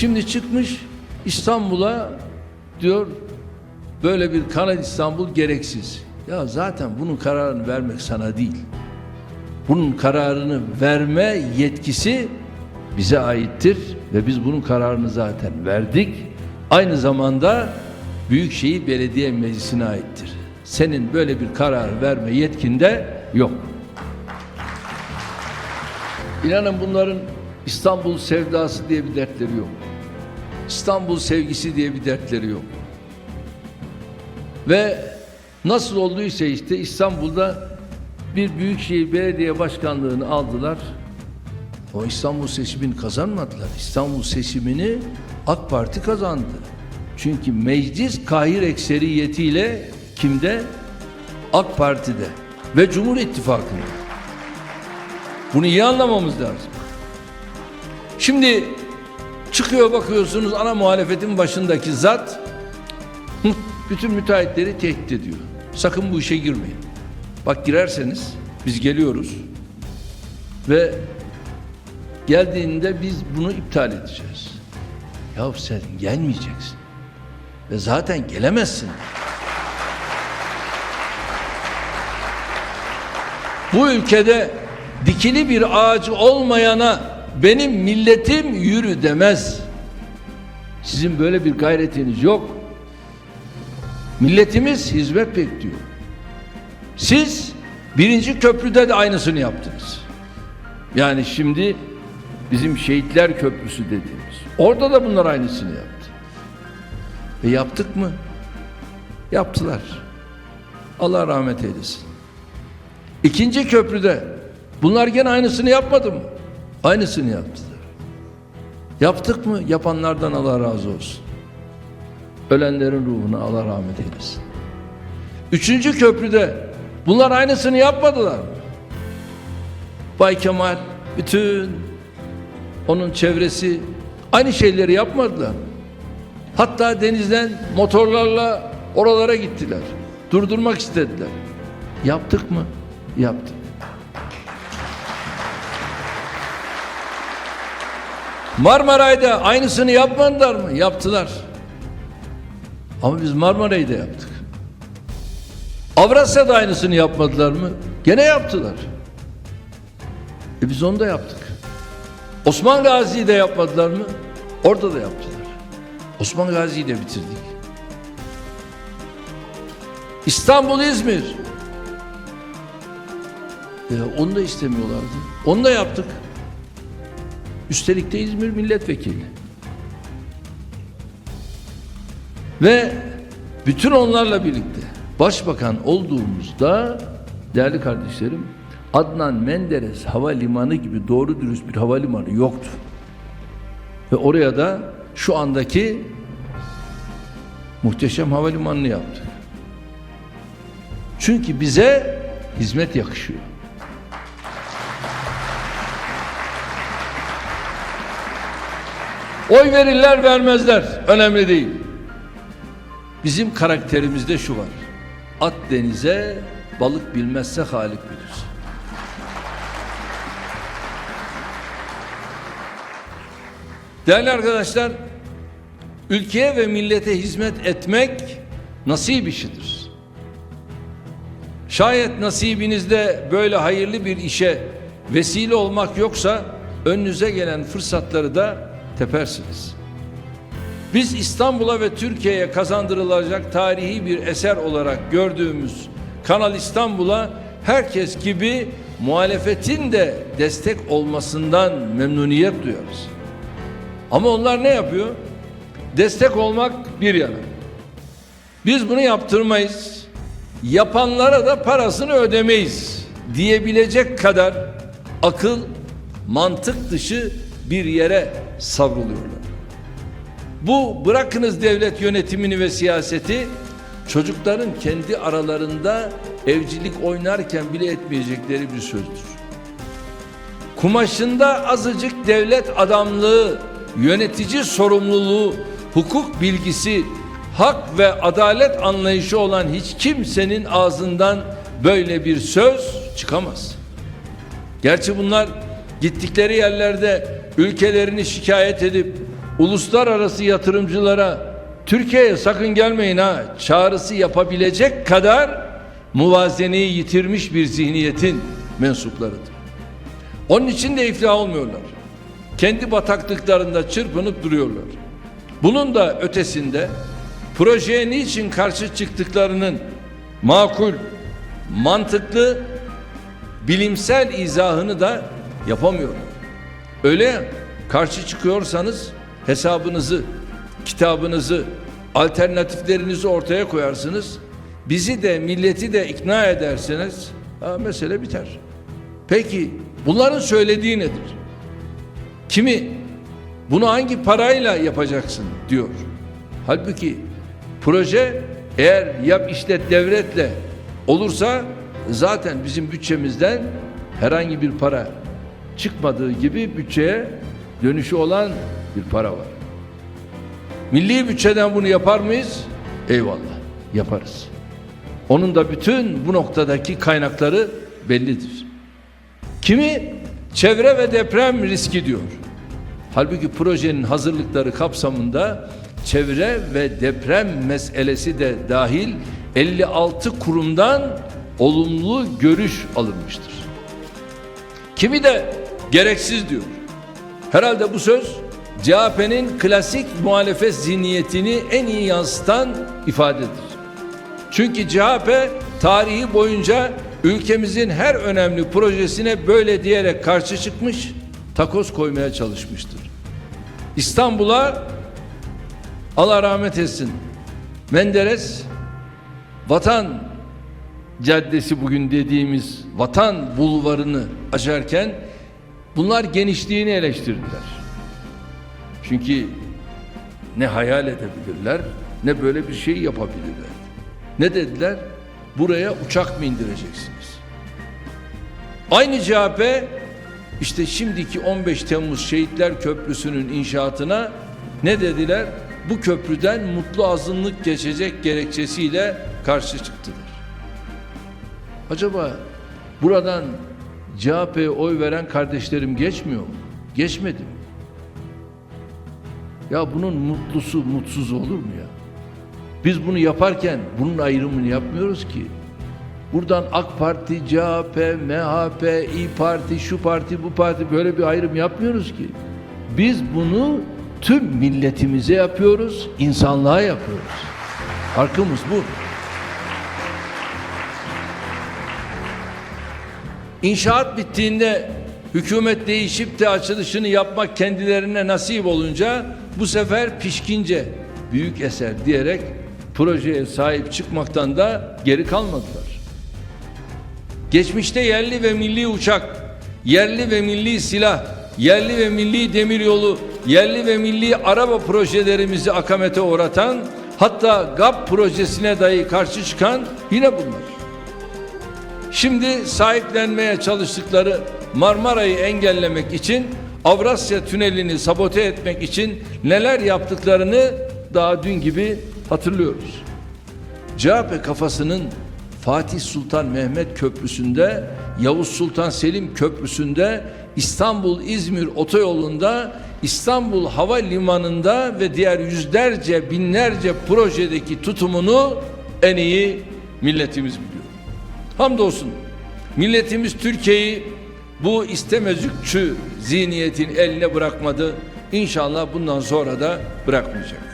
Şimdi çıkmış İstanbul'a diyor böyle bir Kanal İstanbul gereksiz. Ya zaten bunun kararını vermek sana değil. Bunun kararını verme yetkisi bize aittir ve biz bunun kararını zaten verdik. Aynı zamanda Büyükşehir Belediye Meclisi'ne aittir. Senin böyle bir karar verme yetkin de yok. İnanın bunların İstanbul sevdası diye bir dertleri yok. İstanbul sevgisi diye bir dertleri yok. Ve nasıl olduysa işte İstanbul'da bir büyükşehir belediye başkanlığını aldılar. O İstanbul seçimini kazanmadılar. İstanbul seçimini AK Parti kazandı. Çünkü meclis kahir ekseriyetiyle kimde? AK Parti'de ve Cumhur İttifakı'nda. Bunu iyi anlamamız lazım. Şimdi çıkıyor bakıyorsunuz ana muhalefetin başındaki zat bütün müteahhitleri tehdit ediyor. Sakın bu işe girmeyin. Bak girerseniz biz geliyoruz ve geldiğinde biz bunu iptal edeceğiz. Ya sen gelmeyeceksin ve zaten gelemezsin. Bu ülkede dikili bir ağacı olmayana benim milletim yürü demez. Sizin böyle bir gayretiniz yok. Milletimiz hizmet bekliyor. Siz birinci köprüde de aynısını yaptınız. Yani şimdi bizim Şehitler Köprüsü dediğimiz. Orada da bunlar aynısını yaptı. Ve yaptık mı? Yaptılar. Allah rahmet eylesin. İkinci köprüde bunlar gene aynısını yapmadı mı? Aynısını yaptılar. Yaptık mı? Yapanlardan Allah razı olsun. Ölenlerin ruhuna Allah rahmet eylesin. Üçüncü köprüde bunlar aynısını yapmadılar? Bay Kemal bütün onun çevresi aynı şeyleri yapmadılar. Hatta denizden motorlarla oralara gittiler. Durdurmak istediler. Yaptık mı? Yaptık. Marmaray'da aynısını yapmadılar mı? Yaptılar. Ama biz Marmaray'ı da yaptık. Avrasya'da aynısını yapmadılar mı? Gene yaptılar. E biz onu da yaptık. Osman Gazi'yi de yapmadılar mı? Orada da yaptılar. Osman Gazi'yi de bitirdik. İstanbul, İzmir. E, onu da istemiyorlardı. Onu da yaptık. Üstelik de İzmir milletvekili. Ve bütün onlarla birlikte başbakan olduğumuzda değerli kardeşlerim Adnan Menderes Havalimanı gibi doğru dürüst bir havalimanı yoktu. Ve oraya da şu andaki muhteşem havalimanını yaptık. Çünkü bize hizmet yakışıyor. Oy verirler vermezler önemli değil. Bizim karakterimizde şu var. At denize, balık bilmezse Halik bilir. Değerli arkadaşlar, ülkeye ve millete hizmet etmek nasip işidir. Şayet nasibinizde böyle hayırlı bir işe vesile olmak yoksa önünüze gelen fırsatları da tepersiniz. Biz İstanbul'a ve Türkiye'ye kazandırılacak tarihi bir eser olarak gördüğümüz Kanal İstanbul'a herkes gibi muhalefetin de destek olmasından memnuniyet duyarız. Ama onlar ne yapıyor? Destek olmak bir yana. Biz bunu yaptırmayız. Yapanlara da parasını ödemeyiz diyebilecek kadar akıl, mantık dışı bir yere savruluyorlar. Bu bırakınız devlet yönetimini ve siyaseti çocukların kendi aralarında evcilik oynarken bile etmeyecekleri bir sözdür. Kumaşında azıcık devlet adamlığı, yönetici sorumluluğu, hukuk bilgisi, hak ve adalet anlayışı olan hiç kimsenin ağzından böyle bir söz çıkamaz. Gerçi bunlar gittikleri yerlerde ülkelerini şikayet edip uluslararası yatırımcılara Türkiye'ye sakın gelmeyin ha çağrısı yapabilecek kadar muvazeneyi yitirmiş bir zihniyetin mensuplarıdır. Onun için de iflah olmuyorlar. Kendi bataklıklarında çırpınıp duruyorlar. Bunun da ötesinde projeye niçin karşı çıktıklarının makul, mantıklı, bilimsel izahını da yapamıyorlar. Öyle karşı çıkıyorsanız hesabınızı, kitabınızı, alternatiflerinizi ortaya koyarsınız. Bizi de milleti de ikna ederseniz ha, mesele biter. Peki bunların söylediği nedir? Kimi bunu hangi parayla yapacaksın diyor. Halbuki proje eğer yap işlet devletle olursa zaten bizim bütçemizden herhangi bir para çıkmadığı gibi bütçeye dönüşü olan bir para var. Milli bütçeden bunu yapar mıyız? Eyvallah yaparız. Onun da bütün bu noktadaki kaynakları bellidir. Kimi çevre ve deprem riski diyor. Halbuki projenin hazırlıkları kapsamında çevre ve deprem meselesi de dahil 56 kurumdan olumlu görüş alınmıştır. Kimi de gereksiz diyor. Herhalde bu söz CHP'nin klasik muhalefet zihniyetini en iyi yansıtan ifadedir. Çünkü CHP tarihi boyunca ülkemizin her önemli projesine böyle diyerek karşı çıkmış, takoz koymaya çalışmıştır. İstanbul'a Allah rahmet etsin. Menderes Vatan Caddesi bugün dediğimiz Vatan Bulvarı'nı açarken bunlar genişliğini eleştirdiler. Çünkü ne hayal edebilirler ne böyle bir şey yapabilirler. Ne dediler? Buraya uçak mı indireceksiniz? Aynı CHP işte şimdiki 15 Temmuz Şehitler Köprüsü'nün inşaatına ne dediler? Bu köprüden mutlu azınlık geçecek gerekçesiyle karşı çıktılar. Acaba buradan CHP'ye oy veren kardeşlerim geçmiyor mu? Geçmedi mi? Ya bunun mutlusu mutsuz olur mu ya? Biz bunu yaparken bunun ayrımını yapmıyoruz ki. Buradan AK Parti, CHP, MHP, İyi Parti, şu parti, bu parti böyle bir ayrım yapmıyoruz ki. Biz bunu tüm milletimize yapıyoruz, insanlığa yapıyoruz. Farkımız bu. İnşaat bittiğinde hükümet değişip de açılışını yapmak kendilerine nasip olunca bu sefer pişkince büyük eser diyerek projeye sahip çıkmaktan da geri kalmadılar. Geçmişte yerli ve milli uçak, yerli ve milli silah, yerli ve milli demiryolu, yerli ve milli araba projelerimizi akamete uğratan, hatta GAP projesine dahi karşı çıkan yine bunlar. Şimdi sahiplenmeye çalıştıkları Marmara'yı engellemek için Avrasya Tüneli'ni sabote etmek için neler yaptıklarını daha dün gibi hatırlıyoruz. CHP kafasının Fatih Sultan Mehmet Köprüsü'nde, Yavuz Sultan Selim Köprüsü'nde, İstanbul-İzmir otoyolunda, İstanbul Havalimanı'nda ve diğer yüzlerce binlerce projedeki tutumunu en iyi milletimiz biliyor. Hamdolsun milletimiz Türkiye'yi bu istemezlikçü zihniyetin eline bırakmadı. İnşallah bundan sonra da bırakmayacak.